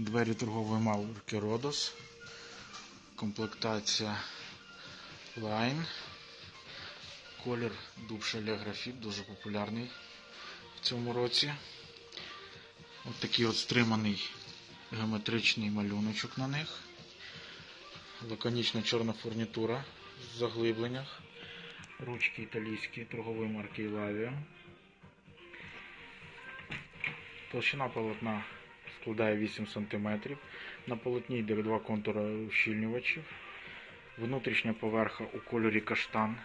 Двері торгової марки Родос. Комплектація Line. Колір дуб шале графіт, дуже популярний в цьому році. Ось такий от стриманий геометричний малюночок на них. Лаконічна чорна фурнітура в заглибленнях. Ручки італійські торгової марки Ілавія. Толщина полотна складає 8 см. На полотні йде два контури ущільнювачів. Внутрішня поверха у кольорі каштан.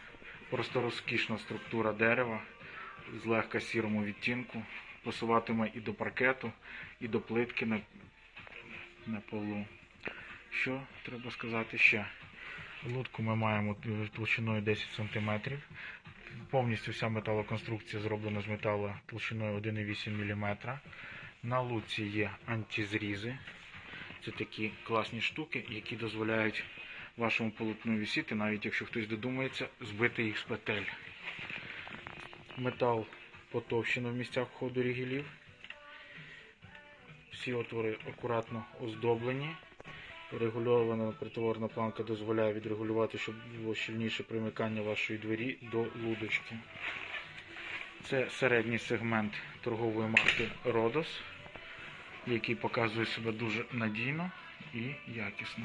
Просто розкішна структура дерева з легка сірому відтінку. Посуватиме і до паркету, і до плитки на, на полу. Що треба сказати ще? Лодку ми маємо толщиною 10 см. Повністю вся металоконструкція зроблена з металу толщиною 1,8 мм. На луці є антизрізи. Це такі класні штуки, які дозволяють вашому полотну висіти, навіть якщо хтось додумається, збити їх з петель. Метал потовщено в місцях входу рігелів. Всі отвори акуратно оздоблені. Регульована притворна планка дозволяє відрегулювати, щоб було щільніше примикання вашої двері до лудочки. Це середній сегмент торгової марки Rodos, який показує себе дуже надійно і якісно.